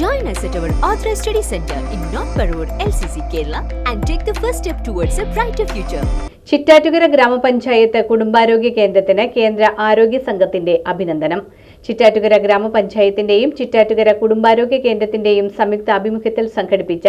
Join us at our Authorized Study Center in North Parur, LCC, Kerala, and take the first step towards a brighter future. Chittattukara ഗ്രാമപഞ്ചായത്ത് കുടുംബാരോഗ്യ കേന്ദ്രത്തിന് കേന്ദ്ര ആരോഗ്യ സംഘത്തിന്റെ അഭിനന്ദനം ചിറ്റാറ്റുകര ഗ്രാമപഞ്ചായത്തിന്റെയും ചിറ്റാറ്റുകര കുടുംബാരോഗ്യ കേന്ദ്രത്തിന്റെയും സംയുക്ത ആഭിമുഖ്യത്തിൽ സംഘടിപ്പിച്ച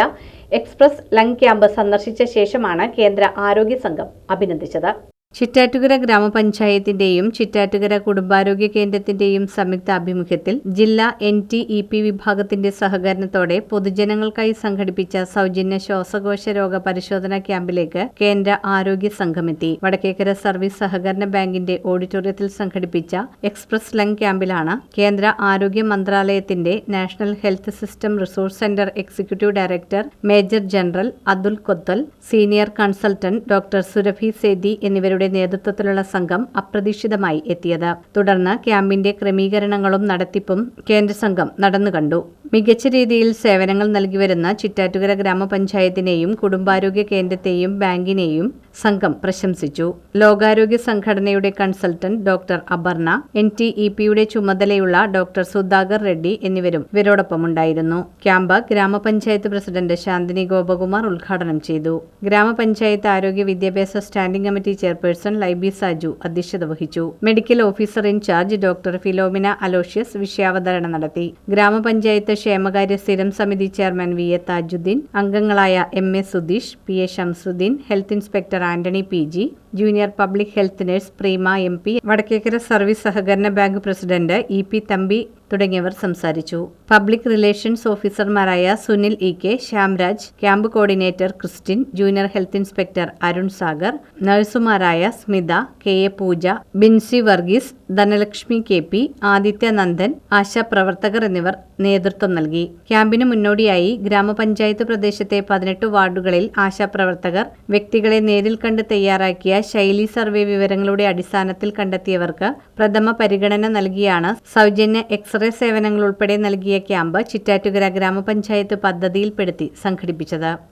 എക്സ്പ്രസ് ലങ് ക്യാമ്പ് സന്ദർശിച്ച ശേഷമാണ് കേന്ദ്ര ആരോഗ്യ സംഘം അഭിനന്ദിച്ചത് ചിറ്റാറ്റുകര ഗ്രാമപഞ്ചായത്തിന്റെയും ചിറ്റാറ്റുകര കുടുംബാരോഗ്യ കേന്ദ്രത്തിന്റെയും സംയുക്ത ആഭിമുഖ്യത്തിൽ ജില്ലാ എൻ ടി ഇ പി വിഭാഗത്തിന്റെ സഹകരണത്തോടെ പൊതുജനങ്ങൾക്കായി സംഘടിപ്പിച്ച സൗജന്യ ശ്വാസകോശ രോഗ പരിശോധനാ ക്യാമ്പിലേക്ക് കേന്ദ്ര ആരോഗ്യ സംഘമെത്തി. വടക്കേക്കര സർവീസ് സഹകരണ ബാങ്കിന്റെ ഓഡിറ്റോറിയത്തിൽ സംഘടിപ്പിച്ച എക്സ്പ്രസ് ലങ് ക്യാമ്പിലാണ് കേന്ദ്ര ആരോഗ്യ മന്ത്രാലയത്തിന്റെ national health system resource centre executive director major general Atul Kothal senior consultant doctor Surabhi Sethi എന്നിവരുടെ നേതൃത്വത്തിലുള്ള സംഘം അപ്രതീക്ഷിതമായി എത്തിയത്. തുടർന്ന് ക്യാമ്പിന്റെ ക്രമീകരണങ്ങളും നടത്തിപ്പും കേന്ദ്ര സംഘം നടന്നുകണ്ടു. മികച്ച രീതിയിൽ സേവനങ്ങൾ നൽകി വരുന്ന ചിറ്റാറ്റുകര ഗ്രാമപഞ്ചായത്തിനെയും കുടുംബാരോഗ്യ കേന്ദ്രത്തെയും ബാങ്കിനെയും സംഘം പ്രശംസിച്ചു. ലോകാരോഗ്യ സംഘടനയുടെ consultant doctor Aparna N T E പിയുടെ ചുമതലയുള്ള ഡോക്ടർ സുധാകർ റെഡ്ഡി എന്നിവരും ഇവരോടൊപ്പമുണ്ടായിരുന്നു. ക്യാമ്പ് ഗ്രാമപഞ്ചായത്ത് പ്രസിഡന്റ് ശാന്തിനി ഗോപകുമാർ ഉദ്ഘാടനം ചെയ്തു. ഗ്രാമപഞ്ചായത്ത് ആരോഗ്യ വിദ്യാഭ്യാസ standing committee chairperson Laiby Saju അധ്യക്ഷത വഹിച്ചു. Medical officer in charge doctor Philomina Aloysius വിഷയാവതരണം നടത്തി. ഗ്രാമപഞ്ചായത്ത് ക്ഷേമകാര്യ സ്ഥിരം സമിതി ചെയർമാൻ വി എ താജുദ്ദീൻ അംഗങ്ങളായ M A Sudheesh P A Shamsudheen health inspector Antony P G junior public health nurse Preema M P Vadakkekara service സഹകരണ bank president E P Thampi തുടങ്ങിയവർ സംസാരിച്ചു. Public relations ഓഫീസർമാരായ Sunil E K Shyamraj camp coordinator Christin junior health inspector Arun Sagar നഴ്സുമാരായ Smitha K A Pooja Binsy Varghese Dhanalakshmi K P Aditya Nandan ആശാപ്രവർത്തകർ എന്നിവർ നേതൃത്വം നൽകി. ക്യാമ്പിന് മുന്നോടിയായി ഗ്രാമപഞ്ചായത്ത് പ്രദേശത്തെ പതിനെട്ട് വാർഡുകളിൽ ആശാപ്രവർത്തകർ വ്യക്തികളെ നേരിൽ കണ്ട് തയ്യാറാക്കിയ ശൈലി സർവേ വിവരങ്ങളുടെ അടിസ്ഥാനത്തിൽ കണ്ടെത്തിയവർക്ക് പ്രഥമ പരിഗണന നൽകിയാണ്. സൗജന്യ എക്സ്റേ സേവനങ്ങൾ ഉൾപ്പെടെ നൽകിയ ക്യാമ്പ് ചിറ്റാറ്റുകര ഗ്രാമപഞ്ചായത്ത് പദ്ധതിയിൽപ്പെടുത്തി സംഘടിപ്പിച്ചത്.